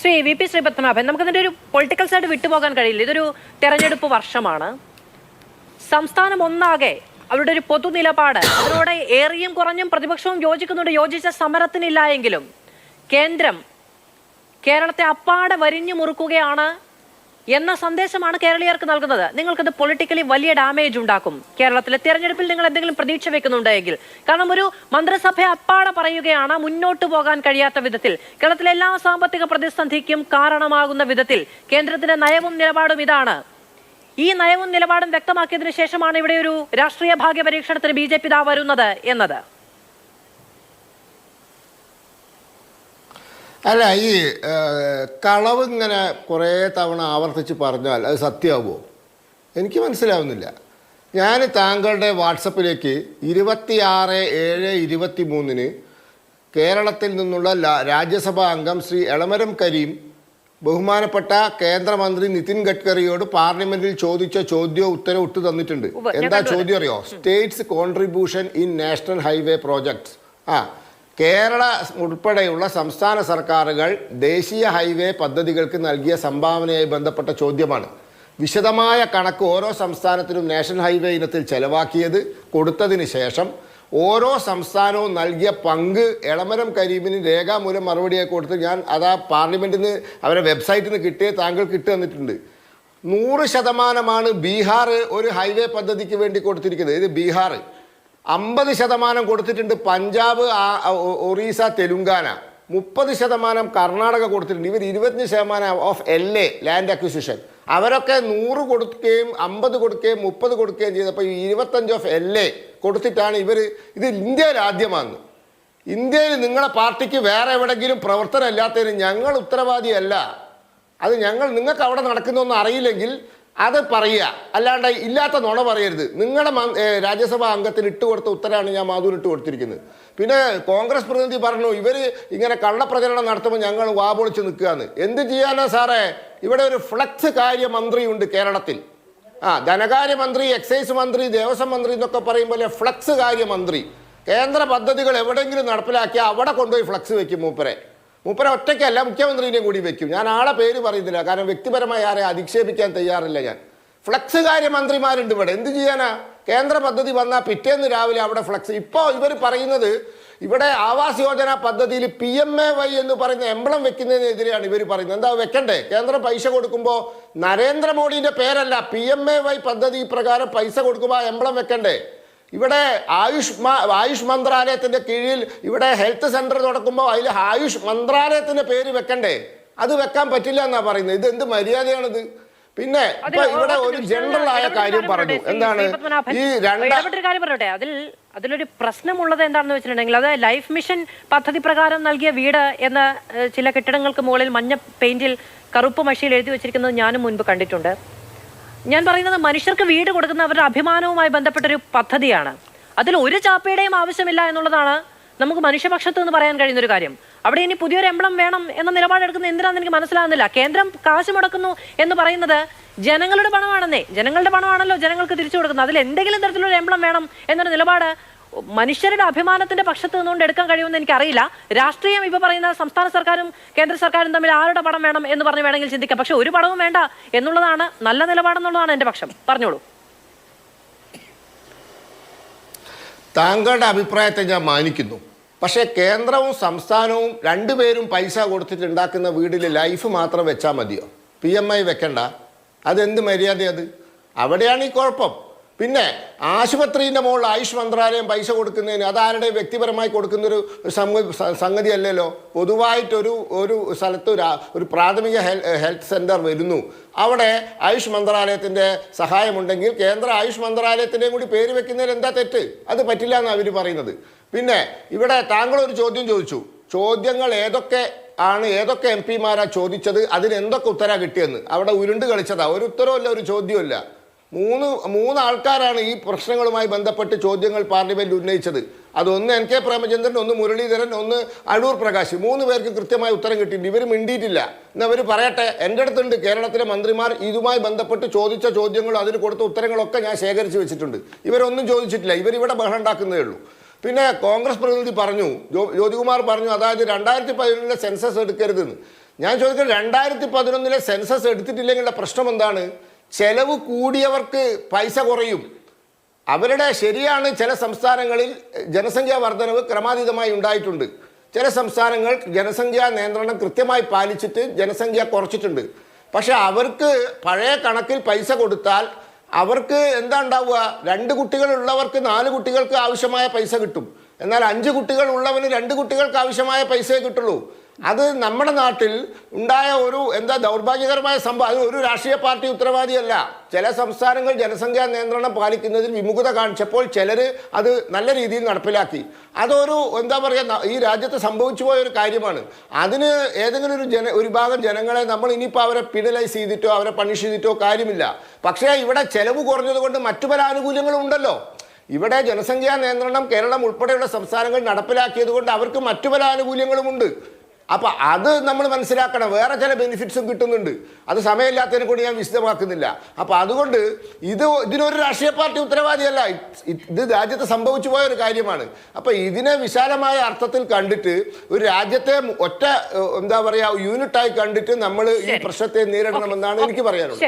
Shri V P Sreepadmanabhan നമുക്കിതിന്റെ ഒരു political side വിട്ടുപോകാൻ കഴിയില്ല. ഇതൊരു തെരഞ്ഞെടുപ്പ് വർഷമാണ്. സംസ്ഥാനം ഒന്നാകെ അവരുടെ ഒരു പൊതു നിലപാട് ഏറിയും കുറഞ്ഞും പ്രതിപക്ഷവും യോജിക്കുന്നുണ്ട്. യോജിച്ച സമരത്തിനില്ല എങ്കിലും കേന്ദ്രം കേരളത്തെ അപ്പാടെ വരിഞ്ഞു മുറുക്കുകയാണ് എന്ന സന്ദേശമാണ് കേരളീയർക്ക് നൽകുന്നത്. നിങ്ങൾക്കത് പൊളിറ്റിക്കലി വലിയ ഡാമേജ് ഉണ്ടാക്കും. കേരളത്തിലെ തെരഞ്ഞെടുപ്പിൽ നിങ്ങൾ എന്തെങ്കിലും പ്രതീക്ഷ വെക്കുന്നുണ്ടെങ്കിൽ കാരണം ഒരു മന്ത്രിസഭ അപ്പാടെ പറയുകയാണ് മുന്നോട്ട് പോകാൻ കഴിയാത്ത വിധത്തിൽ. കേരളത്തിലെ എല്ലാ സാമ്പത്തിക പ്രതിസന്ധിക്കും കാരണമാകുന്ന വിധത്തിൽ. കേന്ദ്രത്തിന്റെ നയവും നിലപാടും ഇതാണ്. ഈ നയവും നിലപാടും വ്യക്തമാക്കിയതിനു ശേഷമാണ് ഇവിടെ ഒരു രാഷ്ട്രീയ ഭാഗ്യ പരീക്ഷണത്തിന് ബി ജെ പി വരുന്നത് എന്നത്. അല്ല ഈ കളവ് ഇങ്ങനെ കുറേ തവണ ആവർത്തിച്ച് പറഞ്ഞാൽ അത് സത്യമാവുമോ? എനിക്ക് മനസ്സിലാവുന്നില്ല. ഞാൻ താങ്കളുടെ വാട്സപ്പിലേക്ക് ഇരുപത്തിയാറ് ഏഴ് ഇരുപത്തി മൂന്നിന് കേരളത്തിൽ നിന്നുള്ള രാജ്യസഭാ അംഗം ശ്രീ എളമരം കരീം ബഹുമാനപ്പെട്ട കേന്ദ്രമന്ത്രി നിതിൻ ഗഡ്കരിയോട് പാർലമെന്റിൽ ചോദിച്ച ചോദ്യവും ഉത്തരവും ഇട്ട് തന്നിട്ടുണ്ട്. എന്താ ചോദ്യം അറിയോ? States contribution in national highway projects. ആ കേരള ഉൾപ്പെടെയുള്ള സംസ്ഥാന സർക്കാരുകൾ ദേശീയ ഹൈവേ പദ്ധതികൾക്ക് നൽകിയ സംഭാവനയായി ബന്ധപ്പെട്ട ചോദ്യമാണ്. വിശദമായ കണക്ക് ഓരോ സംസ്ഥാനത്തിനും നാഷണൽ ഹൈവേ ഇനത്തിൽ ചെലവാക്കിയത് കൊടുത്തതിന് ശേഷം ഓരോ സംസ്ഥാനവും നൽകിയ പങ്ക് എളമരം കരീമിന് രേഖാമൂലം മറുപടിയായി കൊടുത്ത് ഞാൻ ആ പാർലമെന്റിൽ നിന്ന് അവരെ വെബ്സൈറ്റിൽ നിന്ന് കിട്ടിയ താങ്കൾ ഇട്ട് തന്നിട്ടുണ്ട് നൂറ് ശതമാനമാണ് ബീഹാർ ഒരു ഹൈവേ പദ്ധതിക്ക് വേണ്ടി കൊടുത്തിരിക്കുന്നത്. ഇത് ബീഹാർ അമ്പത് ശതമാനം കൊടുത്തിട്ടുണ്ട് പഞ്ചാബ് ഒറീസ തെലുങ്കാന. മുപ്പത് ശതമാനം കർണാടക കൊടുത്തിട്ടുണ്ട്. ഇവർ ഇരുപത്തഞ്ച് ശതമാനം of L A land acquisition അവരൊക്കെ നൂറ് കൊടുക്കുകയും അമ്പത് കൊടുക്കുകയും മുപ്പത് കൊടുക്കുകയും ചെയ്തപ്പോൾ ഈ ഇരുപത്തഞ്ച് ഓഫ് എൽ എ കൊടുത്തിട്ടാണ് ഇവർ ഇത് ഇന്ത്യയിൽ ആദ്യമാണ് ഇന്ത്യയിൽ നിങ്ങളുടെ പാർട്ടിക്ക് വേറെ എവിടെങ്കിലും പ്രവർത്തനം ഇല്ലാത്തതിന് ഞങ്ങൾ ഉത്തരവാദിയല്ല. അത് ഞങ്ങൾ നിങ്ങൾക്ക് അവിടെ നടക്കുന്നൊന്നും അറിയില്ലെങ്കിൽ അത് പറയുക. അല്ലാണ്ട് ഇല്ലാത്ത നുണ പറയരുത്. നിങ്ങളുടെ രാജ്യസഭാ അംഗത്തിന് ഇട്ട് കൊടുത്ത ഉത്തരമാണ് ഞാൻ മാധുവിന് ഇട്ട് കൊടുത്തിരിക്കുന്നത്. പിന്നെ കോൺഗ്രസ് പ്രതിനിധി പറഞ്ഞു ഇവർ ഇങ്ങനെ കള്ളപ്രചരണം നടത്തുമ്പോൾ ഞങ്ങൾ വാപൊളിച്ച് നിൽക്കുകയെന്ന് എന്ത് ചെയ്യാനാ സാറേ? ഇവിടെ ഒരു ഫ്ലക്സ് കാര്യമന്ത്രിയുണ്ട് കേരളത്തിൽ. ആ ധനകാര്യമന്ത്രി എക്സൈസ് മന്ത്രി ദേവസ്വം മന്ത്രി എന്നൊക്കെ പറയുമ്പോൾ ഫ്ലക്സ് കാര്യമന്ത്രി? കേന്ദ്ര പദ്ധതികൾ എവിടെയെങ്കിലും നടപ്പിലാക്കിയാൽ അവിടെ കൊണ്ടുപോയി ഫ്ലക്സ് വെക്കും മൂപ്പരെ. മൂപ്പരെ ഒറ്റയ്ക്കല്ല മുഖ്യമന്ത്രിനെയും കൂടി വെക്കും. ഞാൻ ആളെ പേര് പറയുന്നില്ല കാരണം വ്യക്തിപരമായി ആരെ അധിക്ഷേപിക്കാൻ തയ്യാറില്ല ഞാൻ. ഫ്ലക്സ് കാര്യമന്ത്രിമാരുണ്ട് ഇവിടെ. എന്ത് ചെയ്യാനാ? കേന്ദ്ര പദ്ധതി വന്നാൽ പിറ്റേന്ന് രാവിലെ അവിടെ ഫ്ലക്സ്. ഇപ്പോൾ ഇവർ പറയുന്നത് ഇവിടെ ആവാസ് യോജന പദ്ധതിയിൽ പി എം എ വൈ എന്ന് പറയുന്ന എംബ്ലം വെക്കുന്നതിനെതിരെയാണ് ഇവർ പറയുന്നത്. എന്താ വെക്കണ്ടേ? കേന്ദ്രം പൈസ കൊടുക്കുമ്പോൾ നരേന്ദ്രമോദിന്റെ പേരല്ല പി എം എ വൈ പദ്ധതി പ്രകാരം പൈസ കൊടുക്കുമ്പോൾ എംബ്ലം വെക്കണ്ടേ? ഇവിടെ ആയുഷ് ആയുഷ് മന്ത്രാലയത്തിന്റെ കീഴിൽ ഇവിടെ ഹെൽത്ത് സെന്റർ തുടക്കുമ്പോൾ അതിൽ ആയുഷ് മന്ത്രാലയത്തിന്റെ പേര് വെക്കണ്ടേ? അത് വെക്കാൻ പറ്റില്ല എന്നാണ് പറയുന്നത്. ഇത് എന്ത് മര്യാദയാണിത്? പിന്നെ ഇപ്പൊ ഇവിടെ ഒരു ജനറൽ ആയ കാര്യം പറഞ്ഞു. എന്താണ്? ഈ രണ്ടാമത്തെ കാര്യം പറയട്ടെ. അതിൽ അതിലൊരു പ്രശ്നമുള്ളത് എന്താണെന്ന് വെച്ചിട്ടുണ്ടെങ്കിൽ അത് ലൈഫ് മിഷൻ പദ്ധതി പ്രകാരം നൽകിയ വീട് എന്ന ചില കെട്ടിടങ്ങൾക്ക് മുകളിൽ മഞ്ഞ പെയിന്റിൽ കറുപ്പ് മഷിയിൽ എഴുതി വെച്ചിരിക്കുന്നത് ഞാനും മുൻപ് കണ്ടിട്ടുണ്ട്. ഞാൻ പറയുന്നത് മനുഷ്യർക്ക് വീട് കൊടുക്കുന്ന അവരുടെ അഭിമാനവുമായി ബന്ധപ്പെട്ടൊരു പദ്ധതിയാണ്. അതിൽ ഒരു ചാപ്പയുടെയും ആവശ്യമില്ല എന്നുള്ളതാണ് നമുക്ക് മനുഷ്യപക്ഷത്ത് നിന്ന് പറയാൻ കഴിയുന്ന ഒരു കാര്യം. അവിടെ ഇനി പുതിയൊരു എംബ്ലം വേണം എന്ന നിലപാടെടുക്കുന്ന എന്തിനാണെന്ന് എനിക്ക് മനസ്സിലാകുന്നില്ല. കേന്ദ്രം കാശ് മുടക്കുന്നു എന്ന് പറയുന്നത് ജനങ്ങളുടെ പണമാണെന്നേ. ജനങ്ങളുടെ പണമാണല്ലോ ജനങ്ങൾക്ക് തിരിച്ചു കൊടുക്കുന്നത്. അതിൽ എന്തെങ്കിലും തരത്തിലുള്ള എംബ്ലം വേണം എന്നൊരു നിലപാട് മനുഷ്യരുടെ അഭിമാനത്തിന്റെ പക്ഷത്ത് നിന്നുകൊണ്ട് എടുക്കാൻ കഴിയുമെന്ന് എനിക്കറിയില്ല. രാഷ്ട്രീയം ഇപ്പൊ പറയുന്ന സംസ്ഥാന സർക്കാരും കേന്ദ്ര സർക്കാരും തമ്മിൽ ആരുടെ പടം വേണം എന്ന് പറഞ്ഞ് വേണമെങ്കിൽ ചിന്തിക്കാം. പക്ഷെ ഒരു പടവും വേണ്ട എന്നുള്ളതാണ് നല്ല നിലപാടെന്നുള്ളതാണ് എന്റെ പക്ഷം. പറഞ്ഞോളൂ. താങ്കളുടെ അഭിപ്രായത്തെ ഞാൻ മാനിക്കുന്നു. പക്ഷേ കേന്ദ്രവും സംസ്ഥാനവും രണ്ടുപേരും പൈസ കൊടുത്തിട്ട് ഉണ്ടാക്കുന്ന വീടിൽ ലൈഫ് മാത്രം വെച്ചാൽ മതിയോ? പി എം ഐ വെക്കണ്ട. അതെന്ത് മര്യാദ അത്? അവിടെയാണ് ഈ കുഴപ്പം. പിന്നെ ആശുപത്രിന്റെ മുകളിൽ ആയുഷ് മന്ത്രാലയം പൈസ കൊടുക്കുന്നതിന് അതാരുടെ വ്യക്തിപരമായി കൊടുക്കുന്നൊരു സംഗ- സംഗതി അല്ലല്ലോ പൊതുവായിട്ടൊരു ഒരു സ്ഥലത്ത് ഒരു പ്രാഥമിക ഹെൽത്ത് സെന്റർ വരുന്നു. അവിടെ ആയുഷ് മന്ത്രാലയത്തിന്റെ സഹായമുണ്ടെങ്കിൽ കേന്ദ്ര ആയുഷ് മന്ത്രാലയത്തിന്റെയും കൂടി പേര് വെക്കുന്നതിൽ എന്താ തെറ്റ്? അത് പറ്റില്ല എന്നാണ് അവർ പറയുന്നത്. പിന്നെ ഇവിടെ താങ്കൾ ഒരു ചോദ്യം ചോദിച്ചു. ചോദ്യങ്ങൾ ഏതൊക്കെ ആണ് ഏതൊക്കെ എം പിമാരാണ് ചോദിച്ചത് അതിന് എന്തൊക്കെ ഉത്തരവാണ് കിട്ടിയെന്ന്? അവിടെ ഉരുണ്ട് കളിച്ചതാ. ഒരു ഉത്തരവല്ല ഒരു ചോദ്യമില്ല മൂന്ന് മൂന്ന് ആൾക്കാരാണ് ഈ പ്രശ്നങ്ങളുമായി ബന്ധപ്പെട്ട് ചോദ്യങ്ങൾ പാർലമെന്റ് ഉന്നയിച്ചത്. അതൊന്ന് എൻ കെ പ്രേമചന്ദ്രൻ ഒന്ന് മുരളീധരൻ ഒന്ന് അടൂർ പ്രകാശ്. മൂന്ന് പേർക്ക് കൃത്യമായ ഉത്തരം കിട്ടിയിട്ടുണ്ട്. ഇവർ മിണ്ടിയിട്ടില്ല. എന്ന് അവർ പറയട്ടെ എന്റെ അടുത്തുണ്ട് കേരളത്തിലെ മന്ത്രിമാർ ഇതുമായി ബന്ധപ്പെട്ട് ചോദിച്ച ചോദ്യങ്ങളും അതിന് കൊടുത്ത ഉത്തരങ്ങളൊക്കെ ഞാൻ ശേഖരിച്ച് വെച്ചിട്ടുണ്ട്. ഇവരൊന്നും ചോദിച്ചിട്ടില്ല. ഇവരിവിടെ ബഹളം ഉണ്ടാക്കുന്നേ ഉള്ളൂ. പിന്നെ കോൺഗ്രസ് പ്രതിനിധി പറഞ്ഞു ജ്യോ- ജ്യോതികുമാർ പറഞ്ഞു അതായത് രണ്ടായിരത്തി പതിനൊന്നിലെ സെൻസസ് എടുക്കരുതെന്ന്. ഞാൻ ചോദിക്കുന്നത് രണ്ടായിരത്തി പതിനൊന്നിലെ സെൻസസ് എടുത്തിട്ടില്ലെങ്കിലുള്ള പ്രശ്നം എന്താണ്? ചെലവ് കൂടിയവർക്ക് പൈസ കുറയും. അവരുടെ ശരിയാണ് ചില സംസ്ഥാനങ്ങളിൽ ജനസംഖ്യാ വർധനവ് ക്രമാതീതമായി ഉണ്ടായിട്ടുണ്ട്. ചില സംസ്ഥാനങ്ങൾ ജനസംഖ്യാ നിയന്ത്രണം കൃത്യമായി പാലിച്ചിട്ട് ജനസംഖ്യ കുറച്ചിട്ടുണ്ട്. പക്ഷെ അവർക്ക് പഴയ കണക്കിൽ പൈസ കൊടുത്താൽ അവർക്ക് എന്താ ഉണ്ടാവുക? രണ്ട് കുട്ടികളുള്ളവർക്ക് നാല് കുട്ടികൾക്ക് ആവശ്യമായ പൈസ കിട്ടും. എന്നാൽ അഞ്ച് കുട്ടികൾ ഉള്ളവന് രണ്ട് കുട്ടികൾക്ക് ആവശ്യമായ പൈസയെ കിട്ടുള്ളൂ. അത് നമ്മുടെ നാട്ടിൽ ഉണ്ടായ ഒരു എന്താ ദൗർഭാഗ്യകരമായ സംഭവം. അത് ഒരു രാഷ്ട്രീയ പാർട്ടി ഉത്തരവാദിയല്ല. ചില സംസ്ഥാനങ്ങൾ ജനസംഖ്യാ നിയന്ത്രണം പാലിക്കുന്നതിൽ വിമുഖത കാണിച്ചപ്പോൾ ചിലർ അത് നല്ല രീതിയിൽ നടപ്പിലാക്കി. അതൊരു എന്താ പറയുക ഈ രാജ്യത്ത് സംഭവിച്ചു പോയ ഒരു കാര്യമാണ്. അതിന് ഏതെങ്കിലും ഒരു ജന ഒരു ഭാഗം ജനങ്ങളെ നമ്മൾ ഇനിയിപ്പോൾ അവരെ പിണലൈസ് ചെയ്തിട്ടോ അവരെ പണിഷ് ചെയ്തിട്ടോ കാര്യമില്ല. പക്ഷേ ഇവിടെ ചിലവ് കുറഞ്ഞതുകൊണ്ട് മറ്റു പല ആനുകൂല്യങ്ങളും ഉണ്ടല്ലോ. ഇവിടെ ജനസംഖ്യാ നിയന്ത്രണം കേരളം ഉൾപ്പെടെയുള്ള സംസ്ഥാനങ്ങൾ നടപ്പിലാക്കിയതുകൊണ്ട് അവർക്ക് മറ്റു പല ആനുകൂല്യങ്ങളുമുണ്ട് അപ്പൊ അത് നമ്മൾ മനസ്സിലാക്കണം. വേറെ ചില ബെനിഫിറ്റ്സും കിട്ടുന്നുണ്ട്. അത് സമയമില്ലാത്തതിനെ കൊണ്ട് ഞാൻ വിശദമാക്കുന്നില്ല. അപ്പൊ അതുകൊണ്ട് ഇത് ഇതിനൊരു രാഷ്ട്രീയ പാർട്ടി ഉത്തരവാദിയല്ല. ഇത് രാജ്യത്ത് സംഭവിച്ചു പോയ ഒരു കാര്യമാണ്. അപ്പൊ ഇതിനെ വിശാലമായ അർത്ഥത്തിൽ കണ്ടിട്ട് ഒരു രാജ്യത്തെ ഒറ്റ എന്താ പറയുക യൂണിറ്റായി കണ്ടിട്ട് നമ്മൾ ഈ. പ്രശ്നത്തെ നേരിടണമെന്നാണ് എനിക്ക് പറയാനുള്ളത്.